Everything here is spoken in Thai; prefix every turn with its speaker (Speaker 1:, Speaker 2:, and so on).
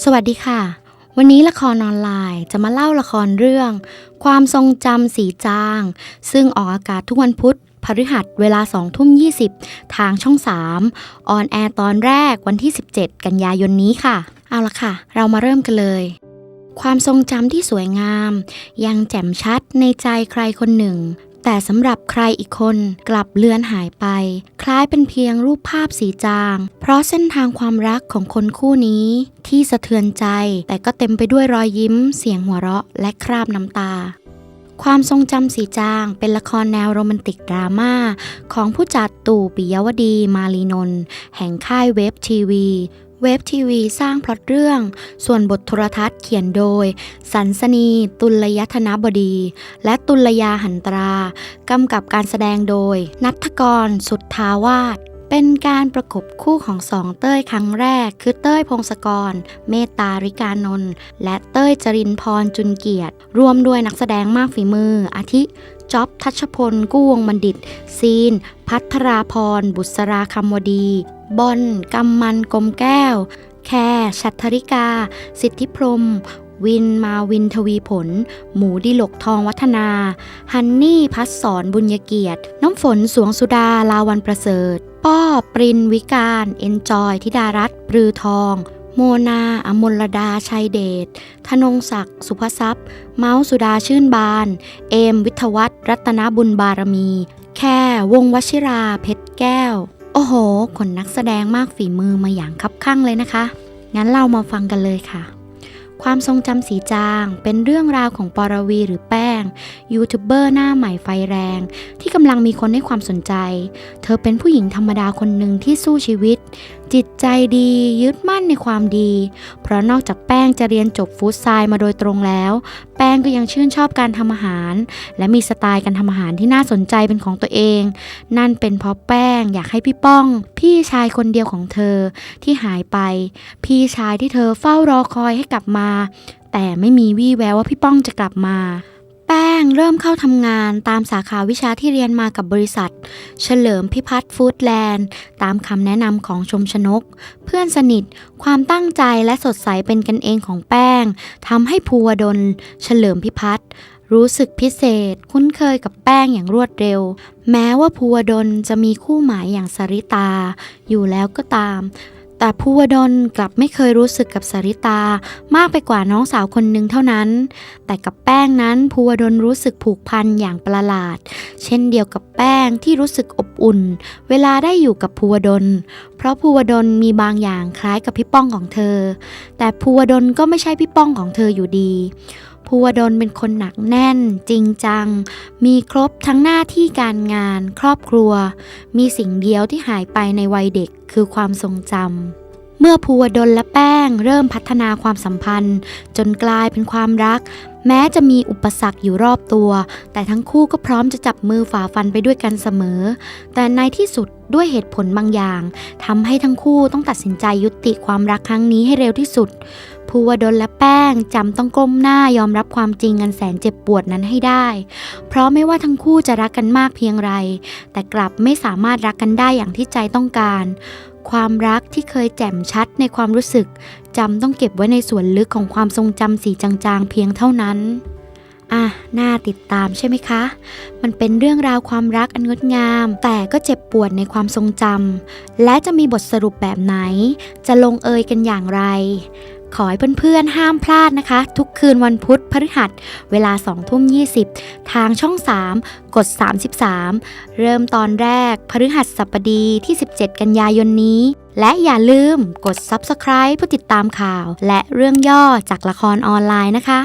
Speaker 1: สวัสดีค่ะ วันนี้ละครออนไลน์จะมาเล่าละครเรื่อง ความทรงจำสีจาง ซึ่งออกอากาศทุกวันพุธพฤหัสเวลา2ทุ่ม 20 ทางช่อง 3 ออนแอร์ตอนแรกวันที่ 17 กันยายนนี้ค่ะ เอาละค่ะ เรามาเริ่มกันเลย ความทรงจำที่สวยงาม ยังแจ่มชัดในใจใครคนหนึ่ง แต่สำหรับใครอีกคนกลับเลือนหายไป คล้ายเป็นเพียงรูปภาพสีจาง เพราะเส้นทางความรักของคนคู่นี้ ที่สะเทือนใจแต่ก็เต็มไปด้วยรอยยิ้ม เสียงหัวเราะและคราบน้ำตาความทรงจำสีจางเป็นละครแนวโรแมนติกดราม่าของผู้จัดตู่ปิยวดีมาลีนนท์แห่งค่ายเว็บทีวี เว็บทีวีสร้างพล็อตเรื่อง ส่วนบทโทรทัศน์เขียนโดย สันสนี ตุลยธนบดี และตุลยาหันตรากำกับการแสดงโดย นัทกร สุทธาวาสเป็นการประกบคู่ของสองเต้ยครั้งแรก คือเต้ยพงศกร เมตตาริกานนท์และเต้ยจรินพรจุนเกียรติรวมด้วยนักแสดงมากฝีมือ อาทิจ๊อบทัชพล กู้วงบัณฑิต ซีน พัทราพร บุษราคำวดี บอนกำมันกลมแก้ว แคร์ชัทธริกา สิทธิพรม วินมาวินทวีผล หมูดิลกทองวัฒนา ฮันนี่พัสสอนบุญยเกียรติ น้ำฝนสวงสุดาลาวันประเสริฐ ป้อปรินวิการ เอนจอยธิดารัตน์ปรือทองโมนาอมลดาชัยเดช ธนงศักดิ์ สุภทรัพย์ เมาส์สุดาชื่นบาน เอม วิทวัฒน์รัตนบุญบารมี แค่วงวชิราเพชรแก้ว โอ้โห คนนักแสดงมากฝีมือมาอย่างคับข้างเลยนะคะ งั้นเรามาฟังกันเลยค่ะ ความทรงจำสีจางเป็นเรื่องราวของปรวีหรือแป้ง ยูทูบเบอร์หน้าใหม่ไฟแรง ที่กำลังมีคนให้ความสนใจ เธอเป็นผู้หญิงธรรมดาคนหนึ่งที่สู้ชีวิต จิตใจดียึดมั่นในความดี เพราะนอกจากแป้งจะเรียนจบฟู้ดไซน์มาโดยตรงแล้ว แป้งก็ยังชื่นชอบการทำอาหาร และมีสไตล์การทำอาหารที่น่าสนใจเป็นของตัวเอง นั่นเป็นเพราะแป้งอยากให้พี่ป้อง พี่ชายคนเดียวของเธอที่หายไป พี่ชายที่เธอเฝ้ารอคอยให้กลับมาแต่ไม่มีวี่แววว่าพี่ป้องจะกลับมา งเริ่มเข้าทำงานตามสาขาวิชาที่เรียนมากับบริษัท เฉลิมพิพัฒน์ฟู้ดแลนด์ ตามคำแนะนำของชมชนก เพื่อนสนิท ความตั้งใจและสดใสเป็นกันเองของแป้งทำให้ภูวดล เฉลิมพิพัฒน์รู้สึกพิเศษ คุ้นเคยกับแป้งอย่างรวดเร็ว แม้ว่าภูวดลจะมีคู่หมายอย่างสริตา อยู่แล้วก็ตาม แต่ภูวดลกลับไม่เคยรู้สึกกับสริตามากไปกว่าน้องสาวคนหนึ่งเท่านั้น แต่กับแป้งนั้นภูวดลรู้สึกผูกพันอย่างประหลาด เช่นเดียวกับแป้งที่รู้สึกอบอุ่น เวลาได้อยู่กับภูวดล เพราะภูวดลมีบางอย่างคล้ายกับพี่ป้องของเธอ แต่ภูวดลก็ไม่ใช่พี่ป้องของเธออยู่ดี ภูวดลเป็นคนหนักแน่น จริงจัง มีครบทั้งหน้าที่การงาน ครอบครัว มีสิ่งเดียวที่หายไปในวัยเด็กคือความทรงจำเมื่อภูวดลและแป้งเริ่มพัฒนาความสัมพันธ์ จนกลายเป็นความรัก แม้จะมีอุปสรรคอยู่รอบตัว แต่ทั้งคู่ก็พร้อมจะจับมือฝ่าฟันไปด้วยกันเสมอ แต่ในที่สุดด้วยเหตุผลบางอย่างทำให้ทั้งคู่ต้องตัดสินใจยุติความรักครั้งนี้ให้เร็วที่สุด ภูวดลและแป้งจำต้องก้มหน้ายอมรับความจริงอันแสนเจ็บปวดนั้นให้ได้ เพราะไม่ว่าทั้งคู่จะรักกันมากเพียงไร แต่กลับไม่สามารถรักกันได้อย่างที่ใจต้องการ ความรักที่เคยแจ่มชัดในความรู้สึกจำต้องเก็บไว้ในส่วนลึกของความทรงจำสีจางๆเพียงเท่านั้น อะน่าติดตามใช่ไหมคะ มันเป็นเรื่องราวความรักอันงดงาม แต่ก็เจ็บปวดในความทรงจำและจะมีบทสรุปแบบไหน จะลงเอยกันอย่างไร ขอให้เพื่อนๆห้ามพลาดนะคะ ทุกคืนวันพุธพฤหัส เวลา2ทุ่ม20 ทางช่อง 3 กด 33 เริ่มตอนแรกพฤหัสบดีที่ 17 กันยายนนี้ และอย่าลืมกด Subscribe เพื่อติดตามข่าว และเรื่องย่อจากละครออนไลน์นะคะ